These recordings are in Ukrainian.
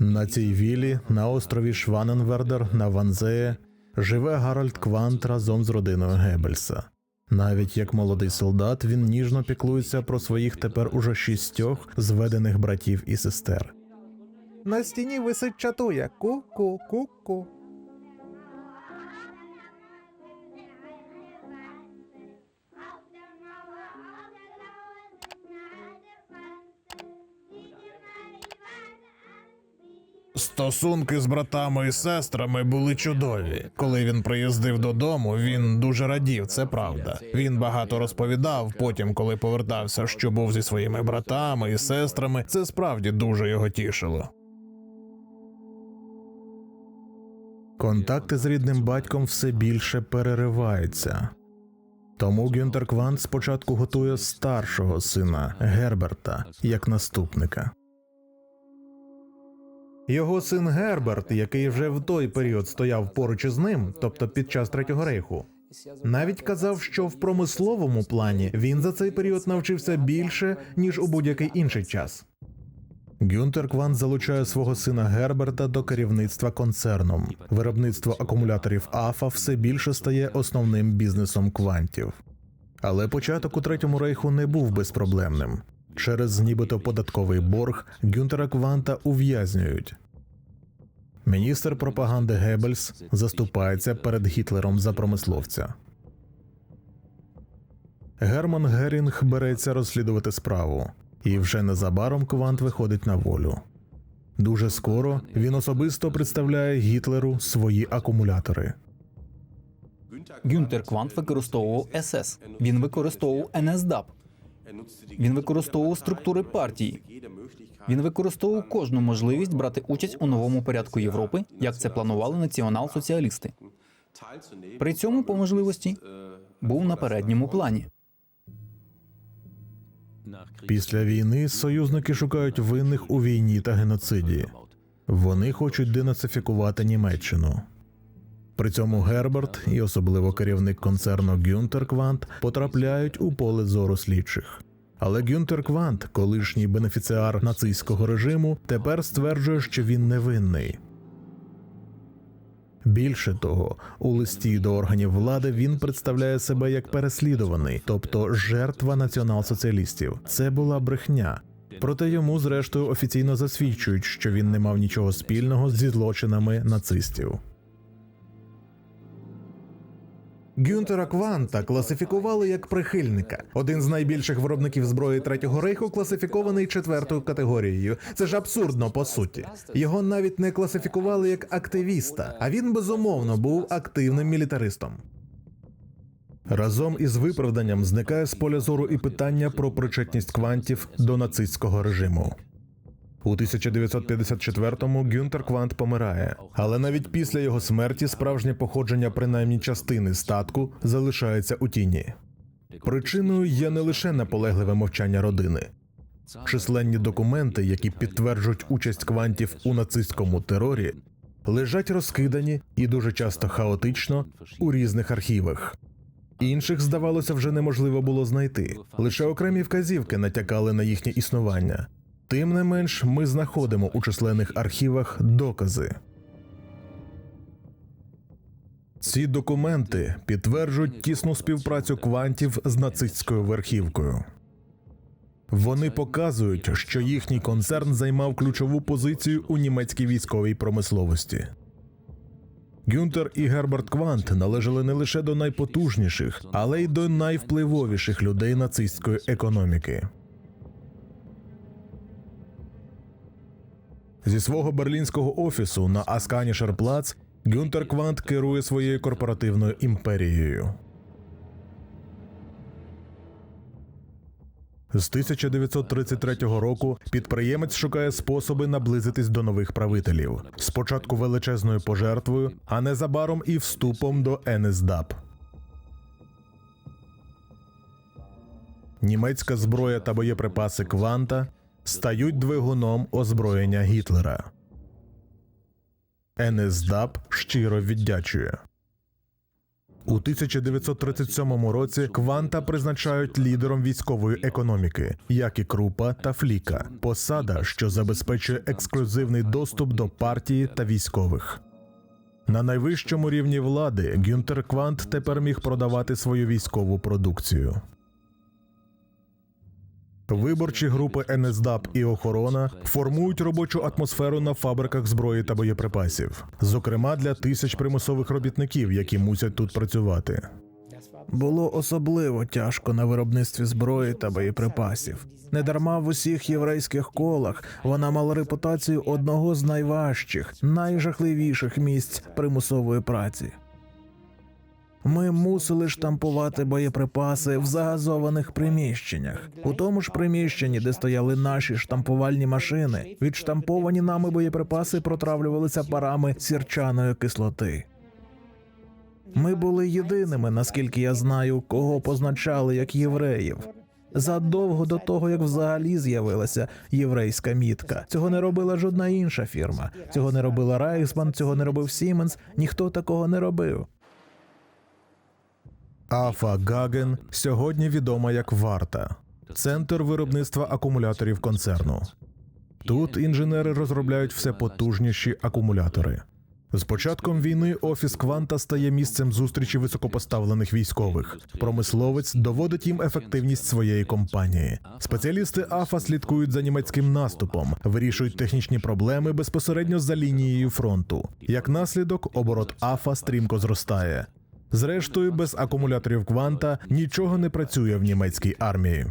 На цій вілі на острові Шваненвердер на Ванзеє живе Гарольд Квант разом з родиною Геббельса. Навіть як молодий солдат він ніжно піклується про своїх тепер уже шістьох зведених братів і сестер. На стіні висить чатуя. Ку-ку-ку-ку. Стосунки з братами і сестрами були чудові. Коли він приїздив додому, він дуже радів, це правда. Він багато розповідав. Потім, коли повертався, що був зі своїми братами і сестрами, це справді дуже його тішило. Контакти з рідним батьком все більше перериваються. Тому Гюнтер Квант спочатку готує старшого сина Герберта як наступника. Його син Герберт, який вже в той період стояв поруч із ним, тобто під час третього рейху, навіть казав, що в промисловому плані він за цей період навчився більше ніж у будь-який інший час. Гюнтер Квант залучає свого сина Герберта до керівництва концерном. Виробництво акумуляторів АФА все більше стає основним бізнесом квантів. Але початок у третьому рейху не був безпроблемним. Через нібито податковий борг Гюнтера Кванта ув'язнюють. Міністр пропаганди Геббельс заступається перед Гітлером за промисловця. Герман Герінг береться розслідувати справу, і вже незабаром Квант виходить на волю. Дуже скоро він особисто представляє Гітлеру свої акумулятори. Гюнтер Квант використовував СС. Він використовував НСДАП. Він використовував структури партії. Він використовував кожну можливість брати участь у новому порядку Європи, як це планували націонал-соціалісти. При цьому, по можливості, був на передньому плані. Після війни союзники шукають винних у війні та геноциді. Вони хочуть денацифікувати Німеччину. При цьому Герберт і особливо керівник концерну Гюнтер Квант потрапляють у поле зору слідчих. Але Гюнтер Квант, колишній бенефіціар нацистського режиму, тепер стверджує, що він невинний. Більше того, у листі до органів влади він представляє себе як переслідуваний, тобто жертва націонал-соціалістів. Це була брехня. Проте йому, зрештою, офіційно засвідчують, що він не мав нічого спільного зі злочинами нацистів. Гюнтера Кванта класифікували як прихильника. Один з найбільших виробників зброї третього рейху класифікований четвертою категорією. Це ж абсурдно по суті. Його навіть не класифікували як активіста, а він безумовно був активним мілітаристом. Разом із виправданням зникає з поля зору і питання про причетність квантів до нацистського режиму. У 1954-му Гюнтер Квант помирає, але навіть після його смерті справжнє походження принаймні частини статку залишається у тіні. Причиною є не лише наполегливе мовчання родини. Численні документи, які підтверджують участь квантів у нацистському терорі, лежать розкидані і дуже часто хаотично у різних архівах. Інших, здавалося, вже неможливо було знайти. Лише окремі вказівки натякали на їхнє існування. Тим не менш, ми знаходимо у численних архівах докази. Ці документи підтверджують тісну співпрацю квантів з нацистською верхівкою. Вони показують, що їхній концерн займав ключову позицію у німецькій військовій промисловості. Гюнтер і Герберт Квант належали не лише до найпотужніших, але й до найвпливовіших людей нацистської економіки. Зі свого берлінського офісу на Асканішерплац Гюнтер Квант керує своєю корпоративною імперією. З 1933 року підприємець шукає способи наблизитись до нових правителів. Спочатку величезною пожертвою, а незабаром і вступом до НСДАП. Німецька зброя та боєприпаси Кванта стають двигуном озброєння Гітлера. НСДАП щиро віддячує. У 1937 році Кванта призначають лідером військової економіки, як і Крупа та Фліка, посада, що забезпечує ексклюзивний доступ до партії та військових. На найвищому рівні влади Гюнтер Квант тепер міг продавати свою військову продукцію. Виборчі групи НСДАП і охорона формують робочу атмосферу на фабриках зброї та боєприпасів, зокрема для тисяч примусових робітників, які мусять тут працювати. Було особливо тяжко на виробництві зброї та боєприпасів. Недарма в усіх єврейських колах вона мала репутацію одного з найважчих, найжахливіших місць примусової праці. Ми мусили штампувати боєприпаси в загазованих приміщеннях. У тому ж приміщенні, де стояли наші штампувальні машини, відштамповані нами боєприпаси протравлювалися парами сірчаної кислоти. Ми були єдиними, наскільки я знаю, кого позначали як євреїв. Задовго до того, як взагалі з'явилася єврейська мітка. Цього не робила жодна інша фірма. Цього не робила Райхсман, цього не робив Сіменс. Ніхто такого не робив. Афа Гаген сьогодні відома як Варта, центр виробництва акумуляторів концерну. Тут інженери розробляють все потужніші акумулятори. З початком війни офіс Кванта стає місцем зустрічі високопоставлених військових. Промисловець доводить їм ефективність своєї компанії. Спеціалісти АФА слідкують за німецьким наступом, вирішують технічні проблеми безпосередньо за лінією фронту. Як наслідок, оборот АФА стрімко зростає. Зрештою, без акумуляторів кванта нічого не працює в німецькій армії.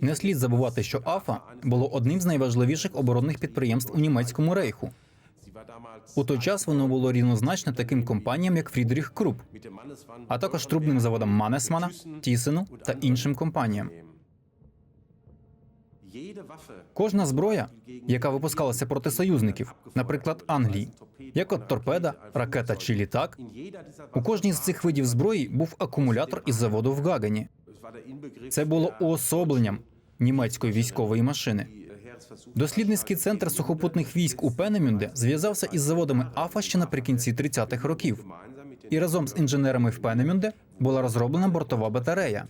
Не слід забувати, що АФА було одним з найважливіших оборонних підприємств у німецькому рейху. У той час воно було рівнозначне таким компаніям, як Фрідріх Круп, а також трубним заводам Манесмана, Тісену та іншим компаніям. Кожна зброя, яка випускалася проти союзників, наприклад, Англії, як от торпеда, ракета чи літак, у кожній з цих видів зброї був акумулятор із заводу в Гагені. Це було уособленням німецької військової машини. Дослідницький центр сухопутних військ у Пенемюнде зв'язався із заводами АФА ще наприкінці 30-х років. І разом з інженерами в Пенемюнде була розроблена бортова батарея.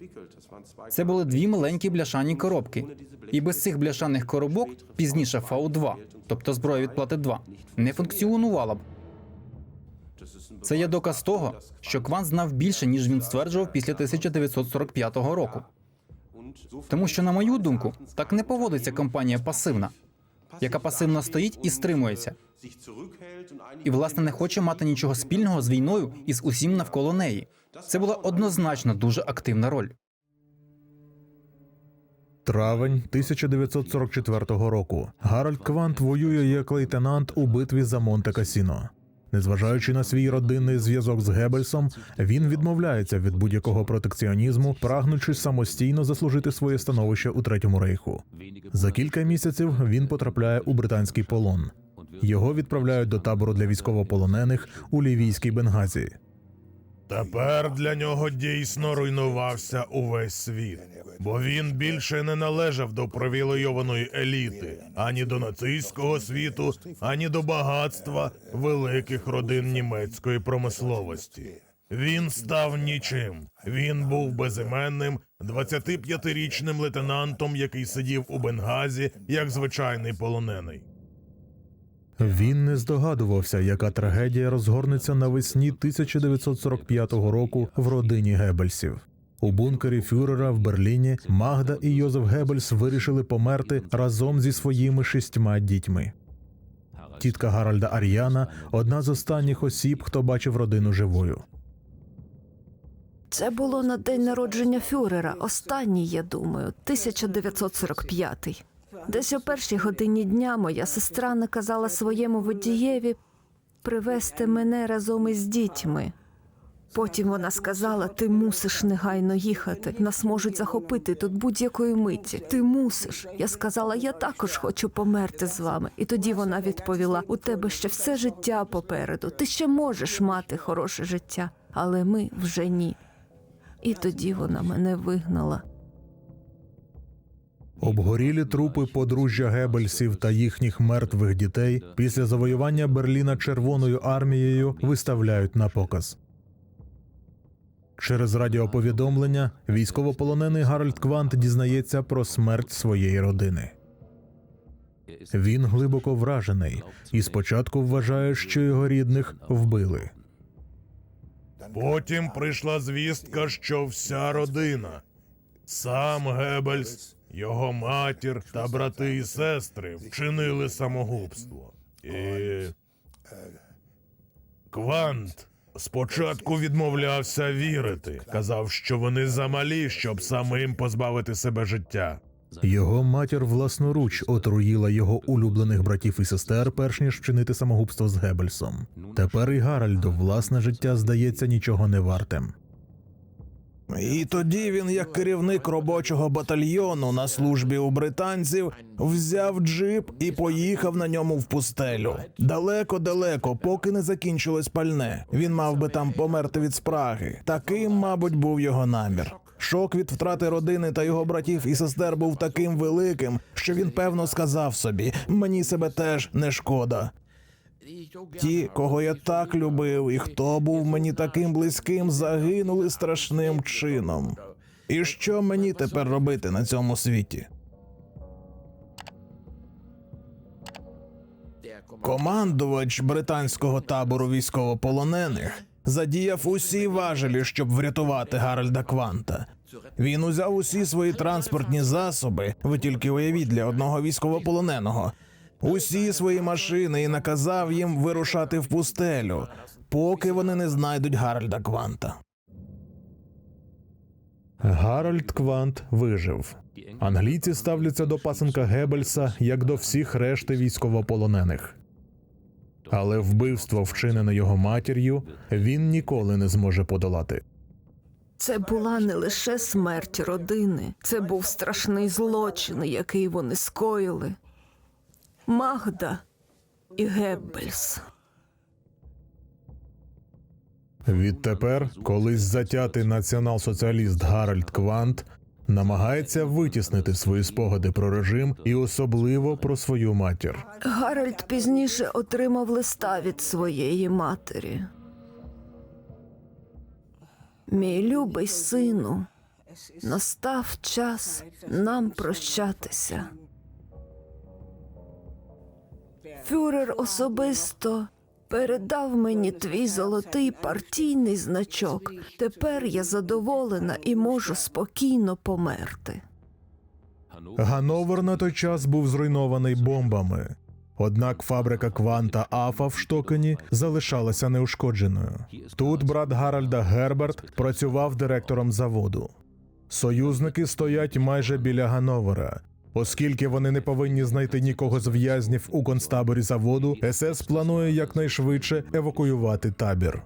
Це були дві маленькі бляшані коробки. І без цих бляшаних коробок пізніше Фау-2, тобто зброя від плати 2, не функціонувала б. Це є доказ того, що Квант знав більше, ніж він стверджував після 1945 року. Тому що, на мою думку, так не поводиться компанія пасивна, яка пасивно стоїть і стримується, і власне не хоче мати нічого спільного з війною і з усім навколо неї. Це була однозначно дуже активна роль. Травень 1944 року. Гарольд Квант воює як лейтенант у битві за Монте Касіно. Незважаючи на свій родинний зв'язок з Геббельсом, він відмовляється від будь-якого протекціонізму, прагнучи самостійно заслужити своє становище у третьому рейху. За кілька місяців він потрапляє у британський полон. Його відправляють до табору для військовополонених у лівійській Бенгазі. Тепер для нього дійсно руйнувався увесь світ, бо він більше не належав до привілейованої еліти, ані до нацистського світу, ані до багатства великих родин німецької промисловості. Він став нічим. Він був безіменним 25-річним лейтенантом, який сидів у Бенгазі як звичайний полонений. Він не здогадувався, яка трагедія розгорнеться навесні 1945 року в родині Геббельсів. У бункері фюрера в Берліні Магда і Йозеф Геббельс вирішили померти разом зі своїми шістьма дітьми. Тітка Гарольда Ар'яна одна з останніх осіб, хто бачив родину живою. Це було на день народження фюрера, останній, я думаю, 1945. Десь о першій годині дня моя сестра наказала своєму водієві привезти мене разом із дітьми. Потім вона сказала: ти мусиш негайно їхати. Нас можуть захопити тут будь-якої миті. Ти мусиш. Я сказала, я також хочу померти з вами. І тоді вона відповіла: у тебе ще все життя попереду. Ти ще можеш мати хороше життя, але ми вже ні. І тоді вона мене вигнала. Обгорілі трупи подружжя Геббельсів та їхніх мертвих дітей після завоювання Берліна Червоною армією виставляють на показ. Через радіоповідомлення військовополонений Гарольд Квант дізнається про смерть своєї родини. Він глибоко вражений і спочатку вважає, що його рідних вбили. Потім прийшла звістка, що вся родина, сам Геббельс, його матір та брати і сестри вчинили самогубство. І Квант спочатку відмовлявся вірити, казав, що вони замалі, щоб самим позбавити себе життя. Його матір власноруч отруїла його улюблених братів і сестер, перш ніж вчинити самогубство з Геббельсом. Тепер і Гаральду власне життя здається нічого не вартим. І тоді він, як керівник робочого батальйону на службі у британців, взяв джип і поїхав на ньому в пустелю. Далеко-далеко, поки не закінчилось пальне. Він мав би там померти від спраги. Таким, мабуть, був його намір. Шок від втрати родини та його братів і сестер був таким великим, що він певно сказав собі: мені себе теж не шкода. Ті, кого я так любив, і хто був мені таким близьким, загинули страшним чином. І що мені тепер робити на цьому світі? Командувач британського табору військовополонених задіяв усі важелі, щоб врятувати Гарольда Кванта. Він узяв усі свої транспортні засоби, ви тільки уявіть для одного військовополоненого, усі свої машини і наказав їм вирушати в пустелю, поки вони не знайдуть Гарольда Кванта. Гарольд Квант вижив. Англійці ставляться до пасенка Геббельса як до всіх решти військовополонених. Але вбивство, вчинене його матір'ю, він ніколи не зможе подолати. Це була не лише смерть родини, це був страшний злочин, який вони скоїли. Магда і Геббельс. Відтепер, колись затятий націонал-соціаліст Гарольд Квант намагається витіснити свої спогади про режим і особливо про свою матір. Гарольд пізніше отримав листа від своєї матері. Мій любий сину, настав час нам прощатися. Фюрер особисто передав мені твій золотий партійний значок. Тепер я задоволена і можу спокійно померти. Гановер на той час був зруйнований бомбами. Однак фабрика Кванта Афа в Штокені залишалася неушкодженою. Тут брат Гаральда Герберт працював директором заводу. Союзники стоять майже біля Гановера. Оскільки вони не повинні знайти нікого з в'язнів у концтаборі заводу, СС планує якнайшвидше евакуювати табір.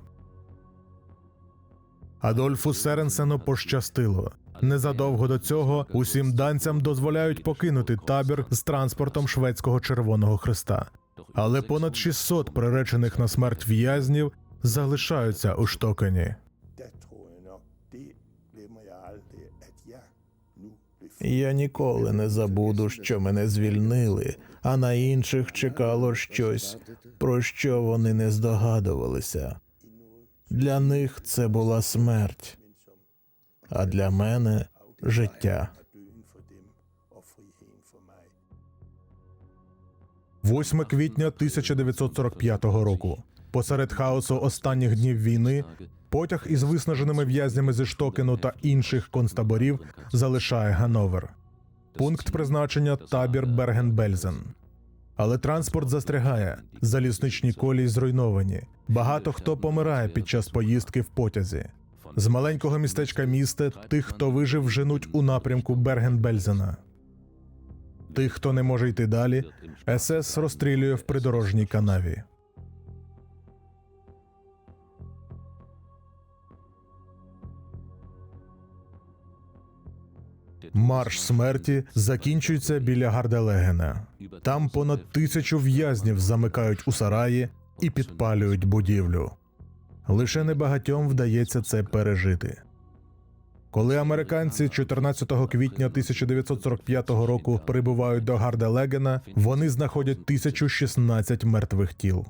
Адольфу Серенсену пощастило. Незадовго до цього усім данцям дозволяють покинути табір з транспортом шведського Червоного Христа. Але понад 600 приречених на смерть в'язнів залишаються у Штокені. Я ніколи не забуду, що мене звільнили, а на інших чекало щось, про що вони не здогадувалися. Для них це була смерть, а для мене життя. døden for dem og friheden for mig. 8 квітня 1945 року. Посеред хаосу останніх днів війни потяг із виснаженими в'язнями зі Штокену та інших концтаборів залишає Гановер. Пункт призначення табір Берген-Бельзен. Але транспорт застрягає, залізничні колії зруйновані. Багато хто помирає під час поїздки в потязі. З маленького містечка міста тих, хто вижив, женуть у напрямку Берген-Бельзена. Тих, хто не може йти далі, СС розстрілює в придорожній канаві. Марш смерті закінчується біля Гарделегена. Там понад тисячу в'язнів замикають у сараї і підпалюють будівлю. Лише небагатьом вдається це пережити. Коли американці 14 квітня 1945 року прибувають до Гарделегена, вони знаходять 1016 мертвих тіл.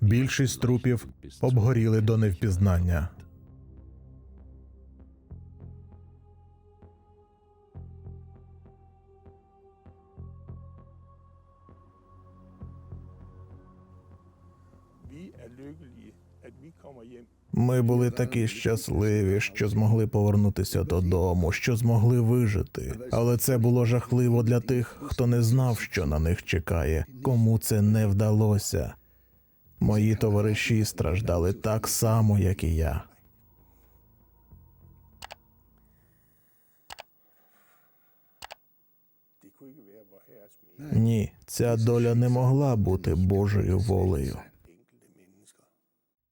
Більшість трупів обгоріли до невпізнання. Ми були такі щасливі, що змогли повернутися додому, що змогли вижити. Але це було жахливо для тих, хто не знав, що на них чекає, кому це не вдалося. Мої товариші страждали так само, як і я. Ні, ця доля не могла бути Божою волею.